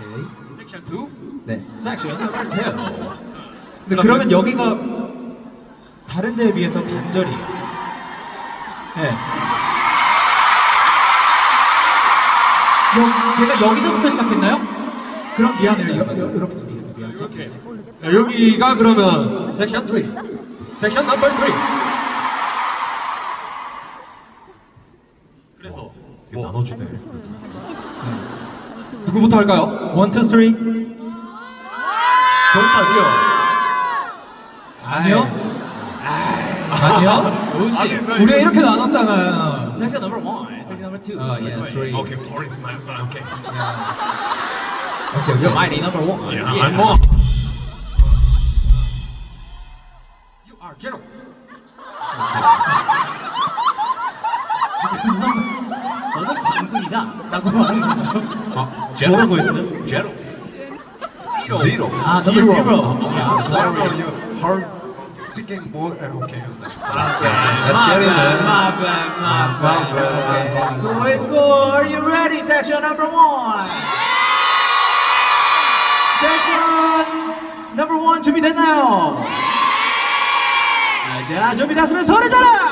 오케이. 섹션 2. 네. 섹션 넘버 2. 근데 그러면 여기가 다른 데에 비해서 반절이에요. 네. 여, 제가 여기서부터 시작했나요? 그럼 미안해요. 여, 여, 이렇게 둘이 미안. 이렇게. 자, 여기가 그러면 섹션 3. 섹션 넘버 3. 그래서 이거 나눠주네. 누구부터 할까요? 원, 투, 쓰리. 저부터 할게요. 아니요. 아니요. 아니, 우리가 이렇게 나눴잖아요. 섹션 넘버 1, 섹션 넘버 2. 아, 예, 3. Okay, 4 is my one. Okay. Yeah. Okay, you're mighty number 1. Yeah, yeah. I'm 1. You are general. 0이다 라고 말합니다 아, 제로. 뭐라고 했어요? 제로. Zero. 아 저도 Zero. 아, Sorry, you hard speaking more. eh, Okay. Let's get it, man. My bad, my My bad. bad. Score, score, are you ready? Section number one. Section number one 준비됐나요? 자, 준비됐으면 소리 질러!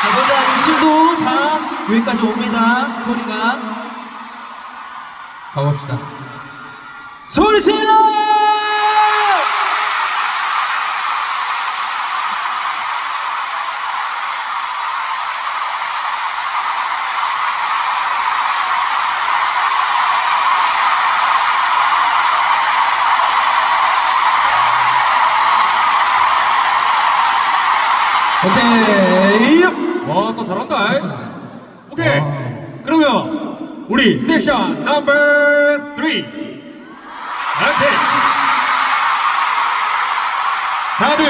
가보자, 이 친구 다 여기까지 옵니다. 소리가. 가봅시다. 소리 질러! 오케이. 와, 또 잘한다. 오케이. 와. 그러면 우리 섹션 넘버 3. 오케이. 다들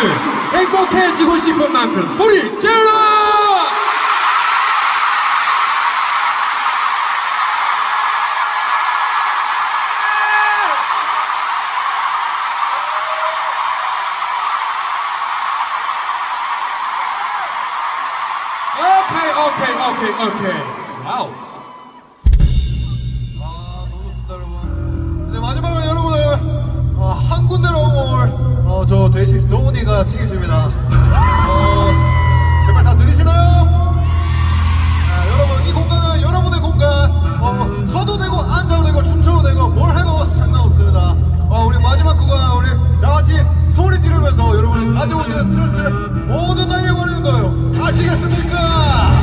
행복해지고 싶은 만큼 소리 질러! 오케이 오케이 오케이 와우 아 너무 좋습니다 여러분. 네 마지막으로 여러분을 어, 한 군데로 온저 어, 데이식스 노은이가 책임집니다. 어, 제발 다 들리시나요? 아, 여러분 이 공간은 여러분의 공간. 어, 서도 되고 앉아도 되고 춤춰도 되고 뭘 해도 상관없습니다. 어, 우리 마지막 구간 우리 다같이 소리 지르면서 여러분이 가지고 있는 스트레스를 모두 날려버리는 거예요. 아시겠습니까?